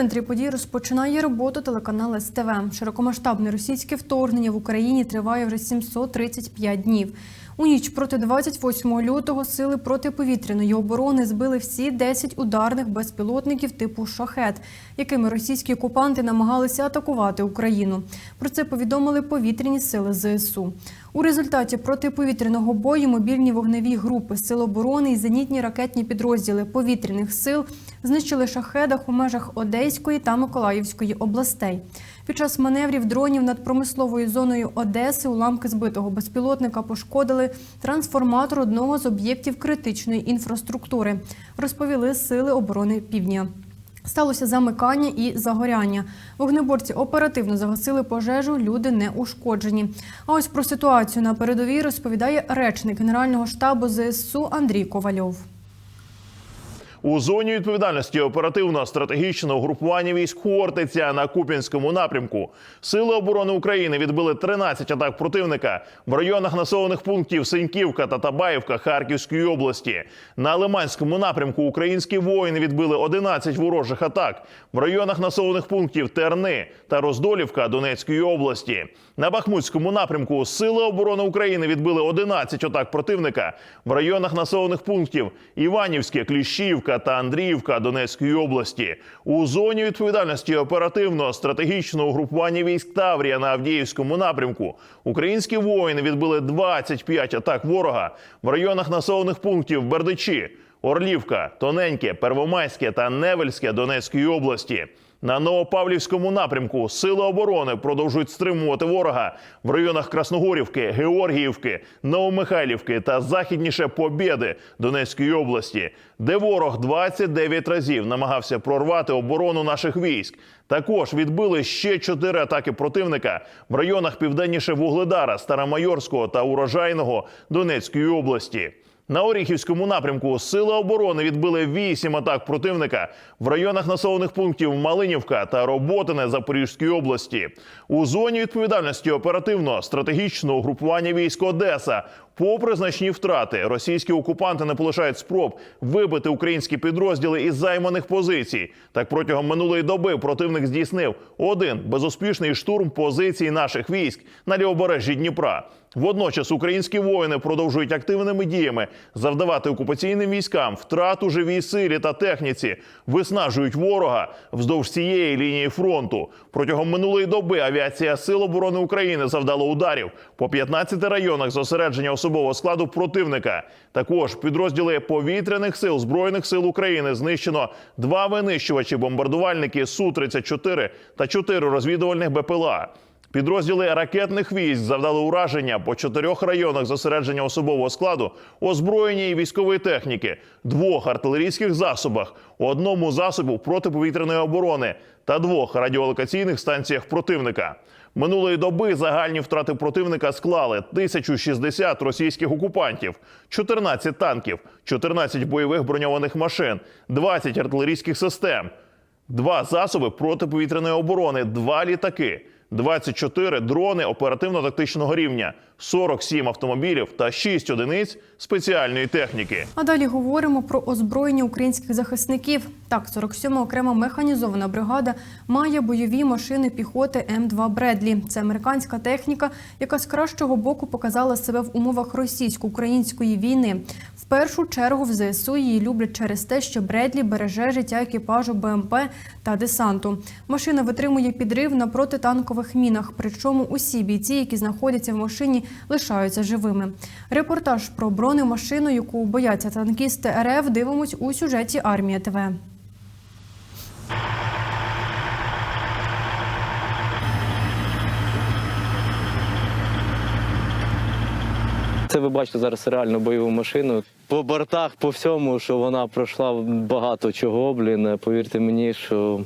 центрі подій розпочинає роботу телеканал СТВ. Широкомасштабне російське вторгнення в Україні триває вже 735 днів. У ніч проти 28 лютого сили протиповітряної оборони збили всі 10 ударних безпілотників типу шахет, якими російські окупанти намагалися атакувати Україну. Про це повідомили повітряні сили ЗСУ. У результаті протиповітряного бою мобільні вогневі групи Сил оборони і зенітні ракетні підрозділи повітряних сил знищили шахедах у межах Одеської та Миколаївської областей. Під час маневрів дронів над промисловою зоною Одеси уламки збитого безпілотника пошкодили трансформатор одного з об'єктів критичної інфраструктури, розповіли сили оборони Півдня. Сталося замикання і загоряння. Вогнеборці оперативно загасили пожежу, люди не ушкоджені. А ось про ситуацію на передовій розповідає речник Генерального штабу ЗСУ Андрій Ковальов. У зоні відповідальності оперативно-стратегічного угрупування військ Хортиця на Куп'янському напрямку Сили оборони України відбили 13 атак противника в районах населених пунктів Синьківка та Табаївка Харківської області. На Лиманському напрямку українські воїни відбили 11 ворожих атак в районах населених пунктів Терни та Роздолівка Донецької області. На Бахмутському напрямку Сили оборони України відбили 11 атак противника в районах населених пунктів Іванівське, Кліщівка та Андріївка Донецької області. У зоні відповідальності оперативного стратегічного угрупування військ Таврія на Авдіївському напрямку українські воїни відбили 25 атак ворога в районах населених пунктів Бердичі, Орлівка, Тоненьке, Первомайське та Невельське Донецької області. На Новопавлівському напрямку Сили оборони продовжують стримувати ворога в районах Красногорівки, Георгіївки, Новомихайлівки та західніше Побєди Донецької області, де ворог 29 разів намагався прорвати оборону наших військ. Також відбили ще чотири атаки противника в районах південніше Вугледара, Старомайорського та Урожайного Донецької області. На Оріхівському напрямку Сили оборони відбили вісім атак противника в районах населених пунктів Малинівка та Роботине Запорізької області. У зоні відповідальності оперативно-стратегічного угрупування військ Одеса. Попри значні втрати, російські окупанти не полишають спроб вибити українські підрозділи із займаних позицій. Так протягом минулої доби противник здійснив один безуспішний штурм позицій наших військ на лівобережжі Дніпра. Водночас українські воїни продовжують активними діями завдавати окупаційним військам втрат у живій силі та техніці, виснажують ворога вздовж цієї лінії фронту. Протягом минулої доби авіація Сил оборони України завдала ударів по 15 районах зосередження особового складу противника. Також підрозділи повітряних сил збройних сил України знищено два винищувачі бомбардувальники су 34 та чотири розвідувальних БПЛА. Підрозділи ракетних військ завдали ураження по чотирьох районах зосередження особового складу, озброєння і військової техніки, двох артилерійських засобах, одному засобу протиповітряної оборони та двох радіолокаційних станціях противника. Минулої доби загальні втрати противника склали 1060 російських окупантів, 14 танків, 14 бойових броньованих машин, 20 артилерійських систем, два засоби протиповітряної оборони, два літаки. 24 дрони оперативно-тактичного рівня, 47 автомобілів та 6 одиниць спеціальної техніки. А далі говоримо про озброєння українських захисників. Так, 47-ма окрема механізована бригада має бойові машини піхоти М2 Бредлі. Це американська техніка, яка з кращого боку показала себе в умовах російсько-української війни. В першу чергу в ЗСУ її люблять через те, що Бредлі береже життя екіпажу БМП та десанту. Машина витримує підрив на протитанкових мінах. Причому усі бійці, які знаходяться в машині, лишаються живими. Репортаж про бронемашину, яку бояться танкісти РФ, дивимось у сюжеті Армія ТВ. Це ви бачите зараз реальну бойову машину. По бортах, по всьому, що вона пройшла багато чого, блін. Повірте мені, що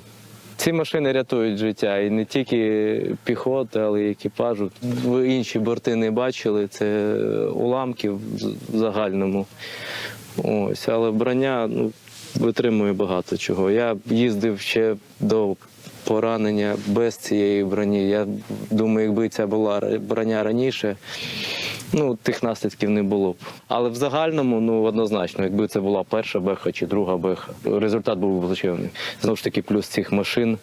ці машини рятують життя. І не тільки піхоти, але й екіпажу. Ви інші борти не бачили, це уламки в загальному. Ось, але броня ну, витримує багато чого. Я їздив ще до поранення без цієї броні. Я думаю, якби ця була броня раніше. Ну, тих наслідків не було б. Але в загальному, ну однозначно, якби це була перша беха чи друга беха, результат був плачевний. Знову ж таки, плюс цих машин.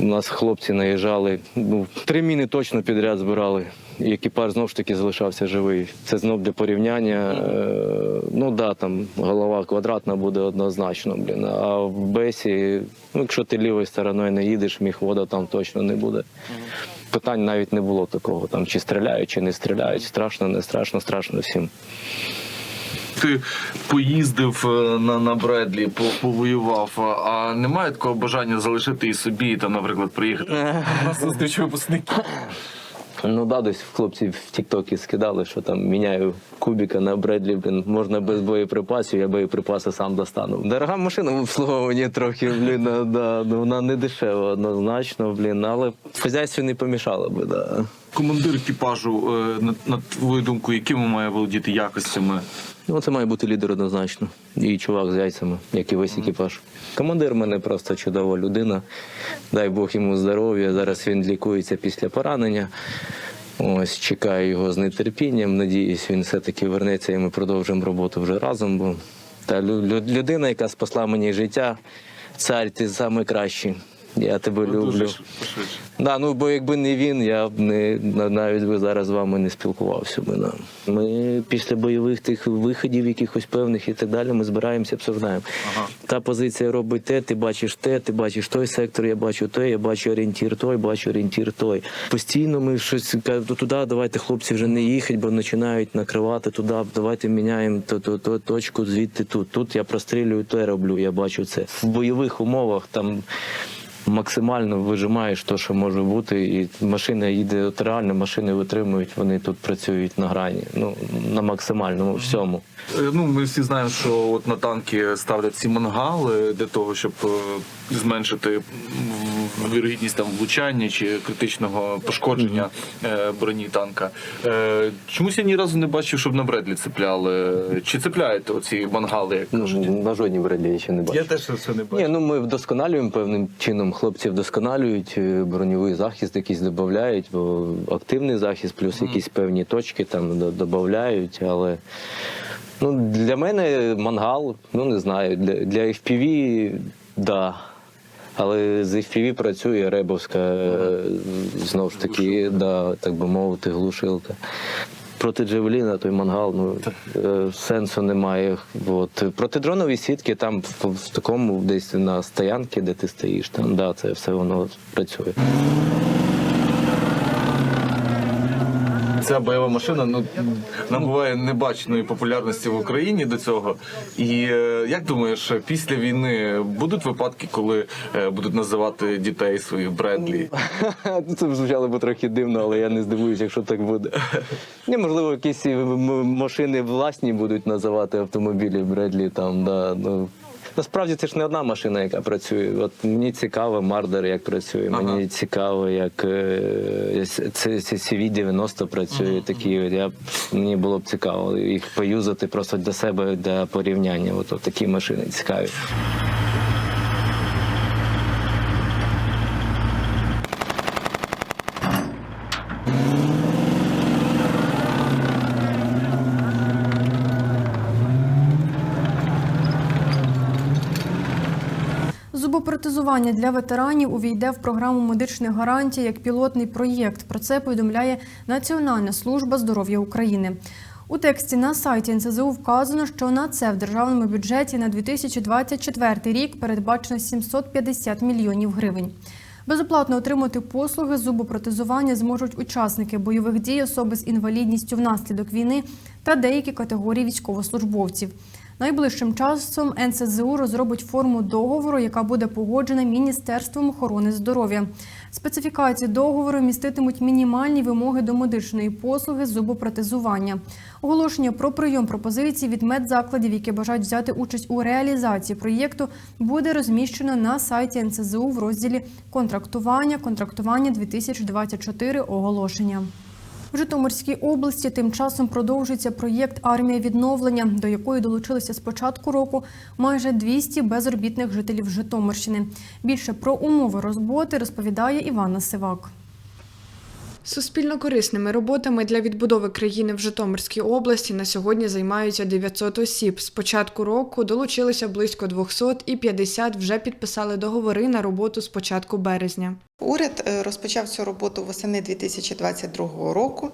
У нас хлопці наїжджали. Ну, три міни точно підряд збирали. І екіпаж знову ж таки залишався живий. Це знов для порівняння. Е, ну да, там голова квадратна буде однозначно, блін. А в бесі, ну якщо ти лівою стороною не їдеш, міхвода там точно не буде. Питань навіть не було такого. Там чи стріляють, чи не стріляють. Страшно, не страшно, страшно всім. Ти поїздив е, на, на Бредлі, по- повоював, а- а немає такого бажання залишити і собі, там, наприклад, приїхати на зустріч випускників? Ну да, десь хлопці в Тіктокі скидали, що там міняю кубіка на Бредлі, блін, можна без боєприпасів, я боєприпаси сам достану. Дорога машина в обслуговуванні трохи, блін, а, да, ну, вона не дешева однозначно, блін, але хазяйстві не помішало би, да. Командир екіпажу, е, на, на твою думку, якими має володіти якостями? Ну, це має бути лідер однозначно. І чувак з яйцями, як і весь екіпаж. Командир в мене просто чудова людина. Дай Бог йому здоров'я. Зараз він лікується після поранення. Ось чекаю його з нетерпінням. Надіюсь, він все-таки вернеться і ми продовжимо роботу вже разом. Бо та лю- лю- людина, яка спасла мені життя, цар, ти найкращий. Я тебе люблю. Дуже. Да, ну бо якби не він, я б не навіть би зараз з вами не спілкувався би. Да. Ми після бойових тих виходів, якихось певних і так далі, ми збираємося, обсуждаємо. Ага. Та позиція робить те, ти бачиш те, ти бачиш той сектор, я бачу той, я бачу орієнтір той, бачу орієнтір той. Постійно ми щось кажемо, «Ну, туди, давайте хлопці вже не їхать, бо починають накривати туди, давайте міняємо то, то, то, точку звідти тут. Тут я прострілюю, то я роблю, я бачу це. В бойових умовах там максимально вижимаєш те, що може бути, і машина їде от реально, машини витримують, вони тут працюють на грані. Ну на максимальному всьому. Е, Ну, ми всі знаємо, що от на танки ставлять ці мангали для того, щоб е, зменшити вірогідність там влучання чи критичного пошкодження е, броні танка. Е, Чомусь я ні разу не бачив, щоб на Бредлі цепляли. Чи цепляєте оці мангали, як кажуть? Ну, на жодній бредлі я ще не бачу. Я теж це не Ні, ну ми вдосконалюємо певним чином. Хлопці вдосконалюють е, броньовий захист, якийсь додають, бо активний захист, плюс якісь певні точки там додають. Але ну, для мене мангал, ну не знаю, для, для FPV – да. Але з FPV працює Ребовська, е, знову ж таки, да, так би мовити, глушилка. Проти Джевеліна той мангал, ну е, сенсу немає. От. Проти дронові сітки там в, в такому десь на стоянці, де ти стоїш, там да, це все воно працює. Ця бойова машина ну, набуває небаченої популярності в Україні до цього. І е, як думаєш, після війни будуть випадки, коли е, будуть називати дітей своїх Бредлі? Це звучало б трохи дивно, але я не здивуюся, якщо так буде. Ні, можливо, якісь м- машини власні будуть називати автомобілі Бредлі там, да, ну. Насправді це ж не одна машина, яка працює. От мені цікаво, Мардер як працює. Ага. Мені цікаво, як е, це, це CV-90 працює. Такі от я мені було б цікаво їх поюзати просто для себе для порівняння. От, от такі машини цікаві. Зубопротезування для ветеранів увійде в програму медичних гарантій як пілотний проєкт. Про це повідомляє Національна служба здоров'я України. У тексті на сайті НСЗУ вказано, що на це в державному бюджеті на 2024 рік передбачено 750 мільйонів гривень. Безоплатно отримати послуги зубопротезування зможуть учасники бойових дій, особи з інвалідністю внаслідок війни та деякі категорії військовослужбовців. Найближчим часом НСЗУ розробить форму договору, яка буде погоджена Міністерством охорони здоров'я. Специфікації договору міститимуть мінімальні вимоги до медичної послуги зубопротезування. Оголошення про прийом пропозицій від медзакладів, які бажають взяти участь у реалізації проєкту, буде розміщено на сайті НСЗУ в розділі контрактування, контрактування 2024 оголошення. В Житомирській області тим часом продовжується проєкт Армія відновлення, до якої долучилися з початку року майже 200 безробітних жителів Житомирщини. Більше про умови роботи розповідає Івана Сивак. Суспільно корисними роботами для відбудови країни в Житомирській області на сьогодні займаються 900 осіб. З початку року долучилися близько 200 і 50 вже підписали договори на роботу з початку березня. Уряд е, розпочав цю роботу восени 2022 року.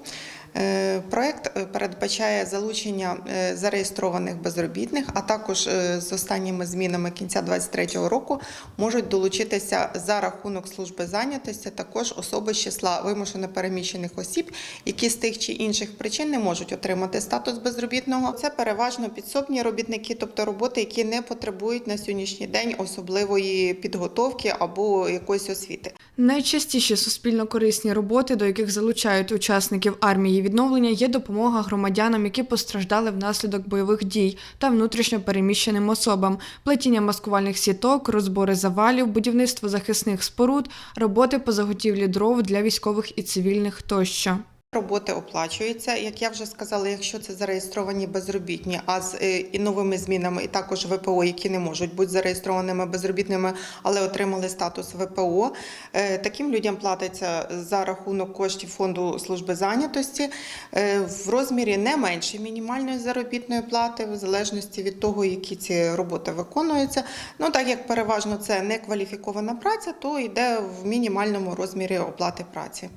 Е, Проект е, передбачає залучення е, зареєстрованих безробітних, а також з останніми змінами кінця 2023 року можуть долучитися за рахунок служби зайнятості також особи з числа вимушено переміщених осіб, які з тих чи інших причин не можуть отримати статус безробітного. Це переважно підсобні робітники, тобто роботи, які не потребують на сьогоднішній день особливої підготовки або якоїсь освіти. Найчастіші суспільно корисні роботи, до яких залучають учасників армії відновлення, є допомога громадянам, які постраждали внаслідок бойових дій та внутрішньо переміщеним особам, плетіння маскувальних сіток, розбори завалів, будівництво захисних споруд, роботи по заготівлі дров для військових і цивільних тощо. Роботи оплачуються, як я вже сказала, якщо це зареєстровані безробітні, а з е, і новими змінами, і також ВПО, які не можуть бути зареєстрованими безробітними, але отримали статус ВПО. е, Таким людям платиться за рахунок коштів фонду служби зайнятості е, в розмірі не менше мінімальної заробітної плати, в залежності від того, які ці роботи виконуються. Ну так як переважно це не кваліфікована праця, то йде в мінімальному розмірі оплати праці.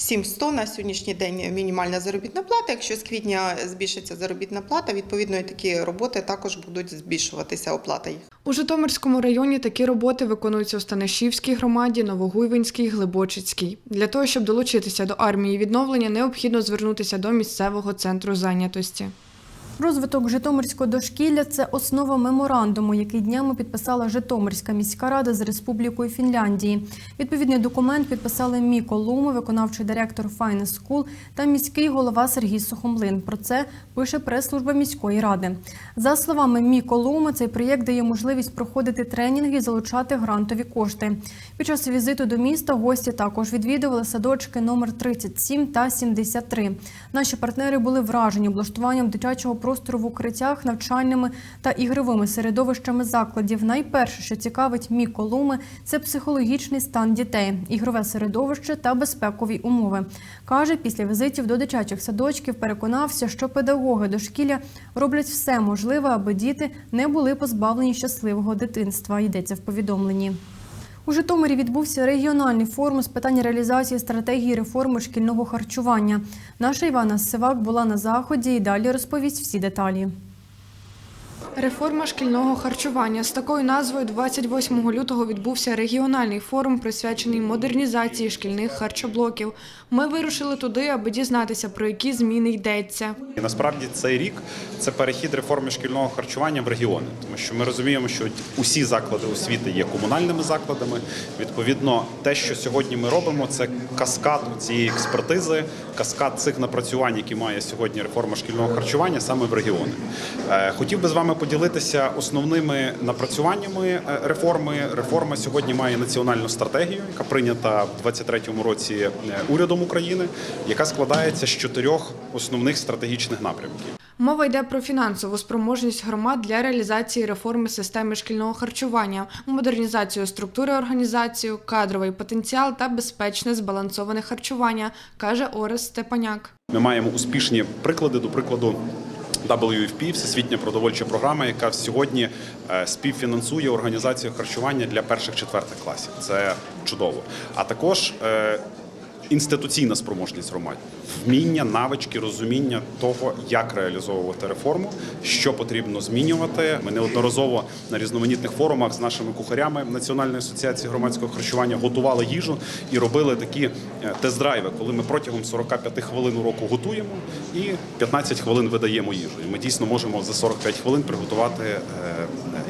700 на сьогоднішній день мінімальна заробітна плата. Якщо з квітня збільшиться заробітна плата, відповідно і такі роботи також будуть збільшуватися оплата їх. У Житомирському районі такі роботи виконуються у Станишівській громаді, Новогуйвинській, Глибочицькій. Для того, щоб долучитися до армії відновлення, необхідно звернутися до місцевого центру зайнятості. Розвиток Житомирського дошкілля це основа меморандуму, який днями підписала Житомирська міська рада з Республікою Фінляндії. Відповідний документ підписали Міко Луми, виконавчий директор Finance School та міський голова Сергій Сухомлин. Про це пише прес-служба міської ради. За словами Міко Луми, цей проєкт дає можливість проходити тренінги і залучати грантові кошти. Під час візиту до міста гості також відвідували садочки номер 37 та 73. Наші партнери були вражені облаштуванням дитячого простору в укриттях, навчальними та ігровими середовищами закладів. Найперше, що цікавить Міко Луми, це психологічний стан дітей, ігрове середовище та безпекові умови. Каже, після візитів до дитячих садочків переконався, що педагоги дошкілля роблять все можливе, аби діти не були позбавлені щасливого дитинства. Йдеться в повідомленні. У Житомирі відбувся регіональний форум з питань реалізації стратегії реформи шкільного харчування. Наша Івана Сивак була на заході і далі розповість всі деталі. Реформа шкільного харчування з такою назвою 28 лютого відбувся регіональний форум, присвячений модернізації шкільних харчоблоків. Ми вирушили туди, аби дізнатися, про які зміни йдеться. Насправді цей рік це перехід реформи шкільного харчування в регіони, тому що ми розуміємо, що усі заклади освіти є комунальними закладами. Відповідно, те, що сьогодні ми робимо, це каскад цієї експертизи, каскад цих напрацювань, які має сьогодні реформа шкільного харчування саме в регіони. Е, Хотів би з вами поділитися основними напрацюваннями е, реформи. Реформа сьогодні має національну стратегію, яка прийнята в 2023 році е, урядом України, яка складається з чотирьох основних стратегічних напрямків. Мова йде про фінансову спроможність громад для реалізації реформи системи шкільного харчування, модернізацію структури організацію, кадровий потенціал та безпечне збалансоване харчування, каже Орес Степаняк. Ми маємо успішні приклади, до прикладу. WFP – всесвітня продовольча програма, яка сьогодні е, співфінансує організацію харчування для перших четвертих класів. Це чудово. А також е, інституційна спроможність громад, вміння, навички, розуміння того, як реалізовувати реформу, що потрібно змінювати. Ми неодноразово на різноманітних форумах з нашими кухарями Національної асоціації громадського харчування готували їжу і робили такі е, тест-драйви, коли ми протягом 45 хвилин уроку готуємо і 15 хвилин видаємо їжу. І ми дійсно можемо за 45 хвилин приготувати е,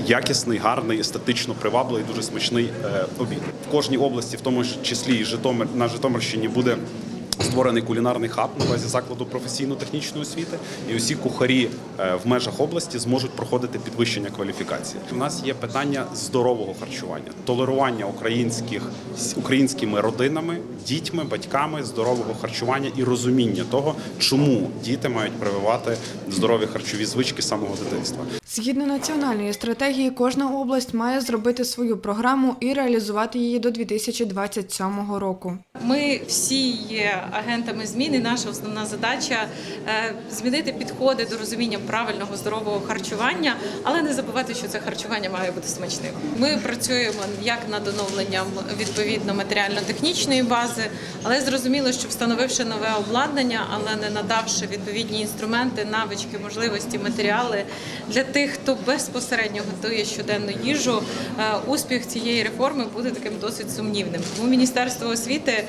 якісний, гарний, естетично привабливий, дуже смачний е, обід. В кожній області, в тому числі і Житомир на Житомирщині, буде створений кулінарний хаб на базі закладу професійно-технічної освіти, і усі кухарі е, в межах області зможуть проходити підвищення кваліфікації. У нас є питання здорового харчування, толерування українських українськими родинами, дітьми, батьками здорового харчування і розуміння того, чому діти мають прививати здорові харчові звички самого дитинства. Згідно національної стратегії, кожна область має зробити свою програму і реалізувати її до 2027 року. Ми всі є агентами змін. і Наша основна задача е, змінити підходи до розуміння правильного здорового харчування, але не забувати, що це харчування має бути смачним. Ми працюємо як над оновленням відповідно матеріально-технічної бази, але зрозуміло, що встановивши нове обладнання, але не надавши відповідні інструменти, навички, можливості, матеріали для тих, хто безпосередньо готує щоденну їжу, е, успіх цієї реформи буде таким досить сумнівним. Тому Міністерство освіти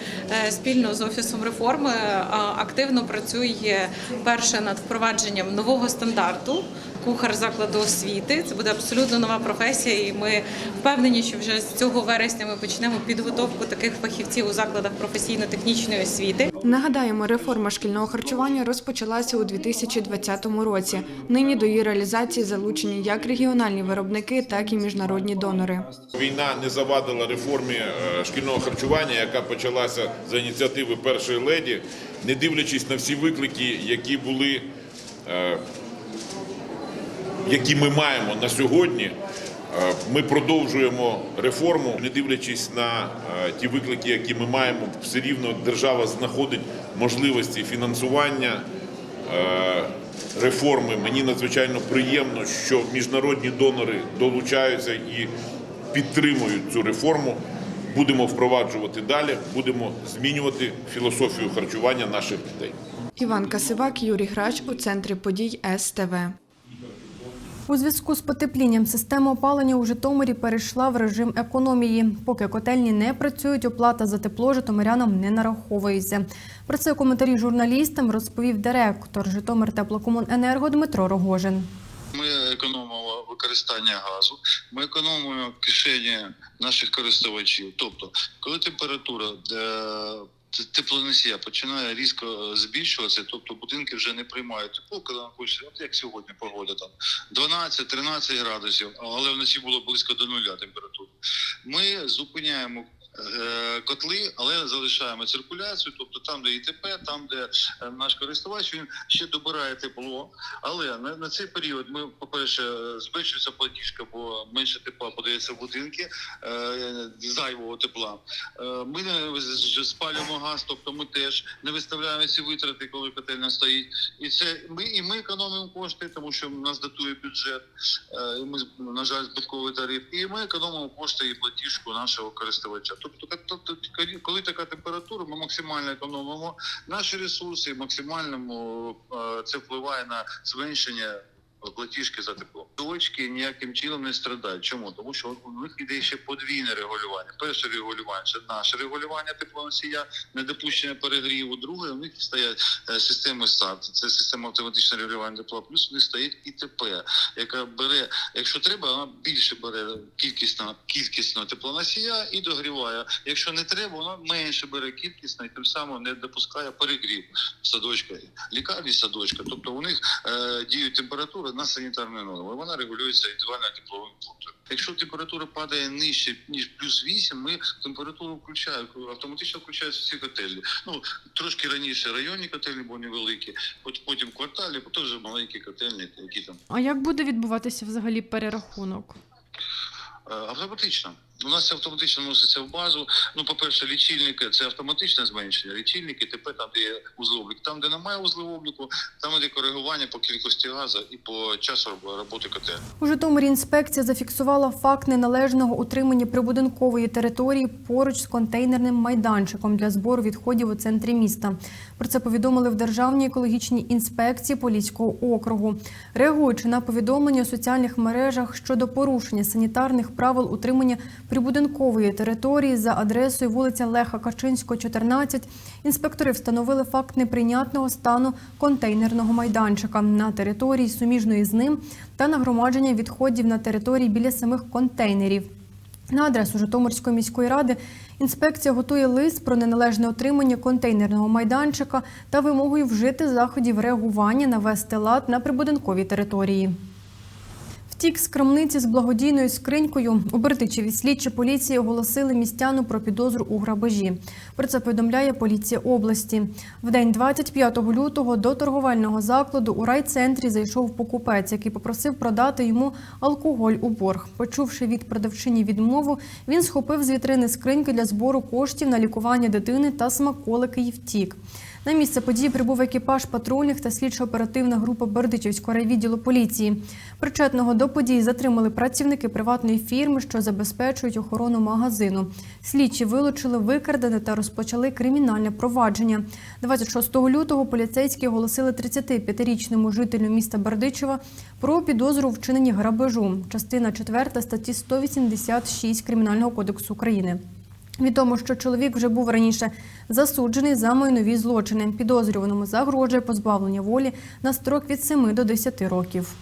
е, спільно з офісом реформи е, активно працює перше над впровадженням нового стандарту. Кухар закладу освіти це буде абсолютно нова професія, і ми впевнені, що вже з цього вересня ми почнемо підготовку таких фахівців у закладах професійно-технічної освіти. Нагадаємо, реформа шкільного харчування розпочалася у 2020 році. Нині до її реалізації залучені як регіональні виробники, так і міжнародні донори. Війна не завадила реформі е, шкільного харчування, яка почалася за ініціативи першої леді, не дивлячись на всі виклики, які були, е, які ми маємо на сьогодні. е, Ми продовжуємо реформу, не дивлячись на е, ті виклики, які ми маємо, все рівно держава знаходить можливості фінансування е, реформи. Мені надзвичайно приємно, що міжнародні донори долучаються і підтримують цю реформу. Будемо впроваджувати далі, будемо змінювати філософію харчування наших дітей. Іван Касивак, Юрій Грач у центрі подій СТВ. У зв'язку з потеплінням система опалення у Житомирі перейшла в режим економії. Поки котельні не працюють, оплата за тепло житомирянам не нараховується. Про це коментарі журналістам розповів директор Житомир Теплокомуненерго Дмитро Рогожин. Ми економимо використання газу, ми економимо кишені наших користувачів. Тобто, коли температура е, теплоносія починає різко е, збільшуватися, тобто будинки вже не приймають тепло, коли хочеться, от як сьогодні погода там 12-13 градусів, але вночі було близько до нуля температури. Ми зупиняємо. Е, Котли, але залишаємо циркуляцію, тобто там, де ІТП, там, де е, наш користувач, він ще добирає тепло. Але на, на цей період ми, по-перше, збільшується платіжка, бо менше тепла подається в будинки, е, зайвого тепла. Ми не спалюємо газ, тобто ми теж не виставляємо ці витрати, коли котельня стоїть. І це ми і ми економимо кошти, тому що нас датує бюджет. І ми на жаль збитковий тариф. І ми економимо кошти і платіжку нашого користувача. Тобто, коли- така температура, ми максимально економимо наші ресурси, максимально е, це впливає на зменшення платіжки за тепло. Дочки ніяким чином не страдають. Чому? Тому що у них іде ще подвійне регулювання. Перше регулювання це наше регулювання теплоносія, недопущення перегріву. Друге, у них стоять е, системи САРТ, це система автоматичного регулювання тепла. Плюс у них стоїть ІТП, яка бере, якщо треба, вона більше бере кількісно кількісно теплоносія і догріває. Якщо не треба, вона менше бере кількісно і тим самим не допускає перегрів садочка, лікарні садочка. Тобто у них е, діють температури на санітарні норми. Вона регулюється індивідуально тепловим пунктом. Якщо температура падає нижче ніж плюс 8, ми температуру включаємо, автоматично включаються всі котельні. Ну трошки раніше районні котельні, бо невеликі, пот- потім кварталі, потім вже маленькі котельні, які там А як буде відбуватися взагалі перерахунок? Е, Автоматично. У нас це автоматично вноситься в базу. Ну, по-перше, лічильники це автоматичне зменшення. Лічильники, тепер там, де є узловлік. Там, де немає узловліку, там іде коригування по кількості газу і по часу роботи котельні. У Житомирі інспекція зафіксувала факт неналежного утримання прибудинкової території поруч з контейнерним майданчиком для збору відходів у центрі міста. Про це повідомили в Державній екологічній інспекції Поліського округу. Реагуючи на повідомлення у соціальних мережах щодо порушення санітарних правил утримання прибудинкової території за адресою вулиця Леха Качинського, 14, інспектори встановили факт неприйнятного стану контейнерного майданчика на території суміжної з ним та нагромадження відходів на території біля самих контейнерів. На адресу Житомирської міської ради інспекція готує лист про неналежне отримання контейнерного майданчика та вимогою вжити заходів реагування навести лад на прибудинковій території. Втік з крамниці з благодійною скринькою. У Бердичеві слідчі поліції оголосили містяну про підозру у грабежі. Про це повідомляє поліція області. В день 25 лютого до торговельного закладу у райцентрі зайшов покупець, який попросив продати йому алкоголь у борг. Почувши від продавчині відмову, він схопив з вітрини скриньки для збору коштів на лікування дитини та смаколики і втік. На місце події прибув екіпаж патрульних та слідчо-оперативна група Бердичівського райвідділу поліції. Причетного до події затримали працівники приватної фірми, що забезпечують охорону магазину. Слідчі вилучили викрадене та розпочали кримінальне провадження. 26 лютого поліцейські оголосили 35-річному жителю міста Бердичева про підозру у вчиненні грабежу. Частина 4 статті 186 Кримінального кодексу України. Відомо, що чоловік вже був раніше засуджений за майнові злочини. Підозрюваному загрожує позбавлення волі на строк від 7 до 10 років.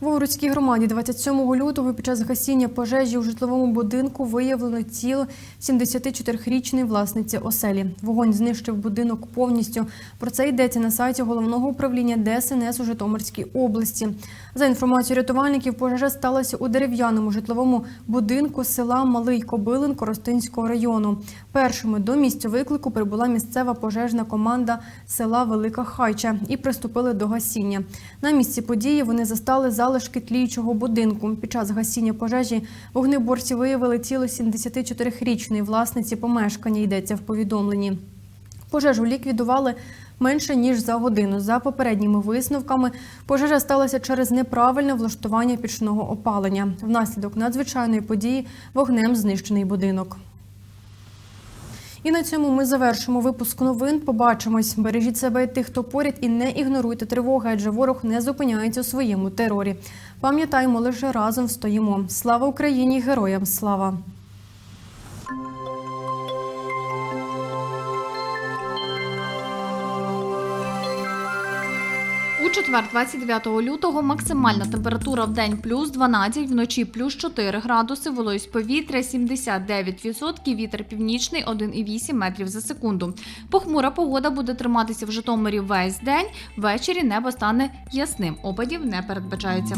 В Овруцькій громаді 27 лютого під час гасіння пожежі у житловому будинку виявлено тіло 74-річної власниці оселі. Вогонь знищив будинок повністю. Про це йдеться на сайті головного управління ДСНС у Житомирській області. За інформацією рятувальників, пожежа сталася у дерев'яному житловому будинку села Малий Кобилин Коростинського району. Першими до місця виклику прибула місцева пожежна команда села Велика Хайча і приступили до гасіння. На місці події вони застали залишки тліючого будинку. Під час гасіння пожежі вогнеборці виявили тіло 74-річної власниці помешкання. Йдеться в повідомленні. Пожежу ліквідували менше ніж за годину. За попередніми висновками, пожежа сталася через неправильне влаштування пічного опалення. Внаслідок надзвичайної події вогнем знищений будинок. І на цьому ми завершимо випуск новин. Побачимось. Бережіть себе і тих, хто поряд, і не ігноруйте тривоги, адже ворог не зупиняється у своєму терорі. Пам'ятаємо, лише разом стоїмо. Слава Україні! Героям слава! У четвер, 29 лютого, максимальна температура в день плюс 12, вночі плюс 4 градуси, вологість повітря 79%, вітер північний 1,8 метрів за секунду. Похмура погода буде триматися в Житомирі весь день. Ввечері небо стане ясним. Опадів не передбачається.